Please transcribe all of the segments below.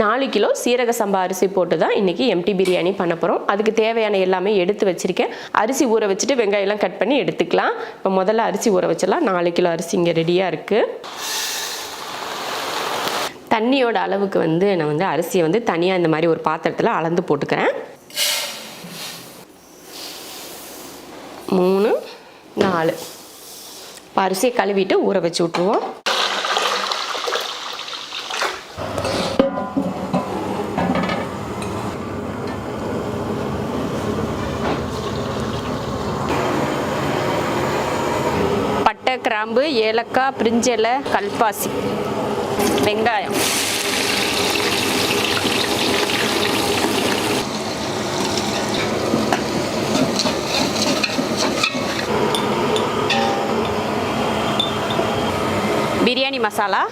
நாலு கிலோ சீரக சம்பா அரிசி போட்டு தான் இன்றைக்கி எம்டி பிரியாணி பண்ண போகிறோம் அதுக்கு தேவையான எல்லாமே எடுத்து வச்சுருக்கேன். அரிசி ஊற வச்சுட்டு வெங்காயம்லாம் கட் பண்ணி எடுத்துக்கலாம். இப்போ முதல்ல அரிசி ஊற வச்சிடலாம். நாலு கிலோ அரிசி இங்கே ரெடியாக இருக்குது தண்ணியோட அளவுக்கு வந்து நான் வந்து அரிசியை வந்து தனியாக இந்த மாதிரி ஒரு பாத்திரத்தில் அளந்து போட்டுக்கிறேன். மூணு நாலு. இப்போ அரிசியை கழுவிட்டு ஊற வச்சு விட்ருவோம் பட்டை கிராம்பு ஏலக்காய் பிரிஞ்சலை கல்பாசி. வெங்காயம். பிரியாணி மசாலா.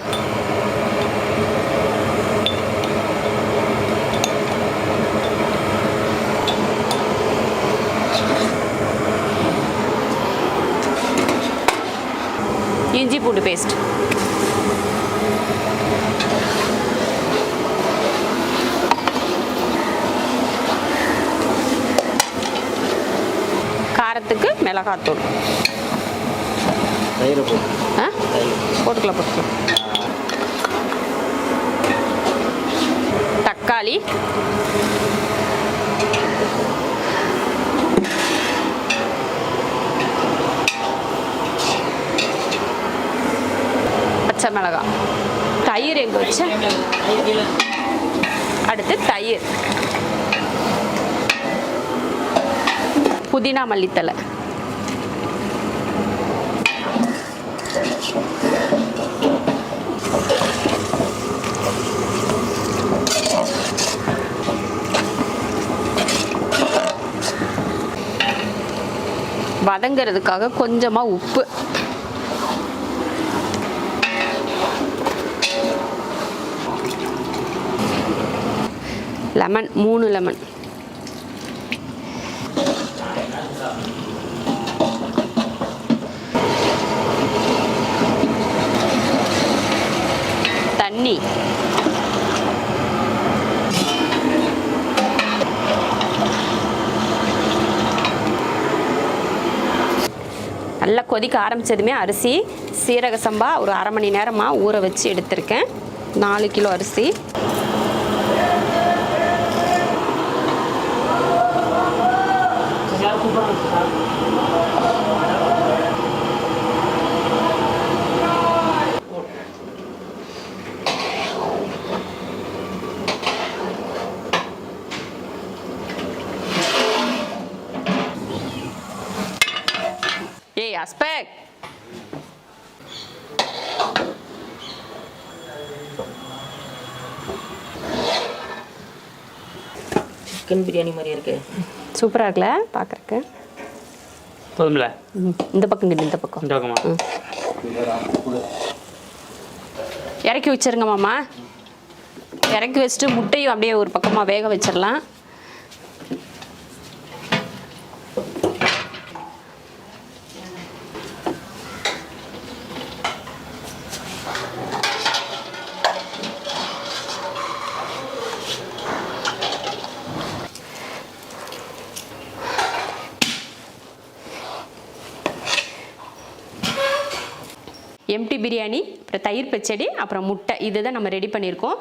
இஞ்சி பூண்டு பேஸ்ட் காரத்துக்கு மிளகாத்தூள் ஆ? போட்டுக்கலாம் போட்டுக்கலாம். தக்காளி. பச்சை மிளகாய் தயிர் எங்கே வச்சு? அடுத்து தயிர். புதினா மல்லித்தலை வதங்கிறதுக்காக கொஞ்சமாக உப்பு. லெமன் மூணு லெமன் தண்ணி. நல்லா கொதிக்க ஆரம்பிச்சதுமே அரிசி சீரக சம்பா ஒரு அரை மணி நேரமாக ஊற வச்சு எடுத்திருக்கேன். நாலு கிலோ அரிசி. ஏய் அஸ்பெக்ட் சிக்கன் பிரியாணி மாதிரி இருக்கு சூப்பராக இருக்குல்ல? பார்க்குறக்கு போதும்ல? இந்த பக்கம் கிட்ட இந்த பக்கம். இந்த பக்கமா? இறக்கி வச்சிருங்க மாமா. இறக்கி வச்சுட்டு முட்டையும் அப்படியே ஒரு பக்கமாக வேக வச்சிடலாம். எம்டி பிரியாணி அப்புறம் தயிர் பச்சடி அப்புறம் முட்டை இதுதான் நம்ம ரெடி பண்ணியிருக்கோம்.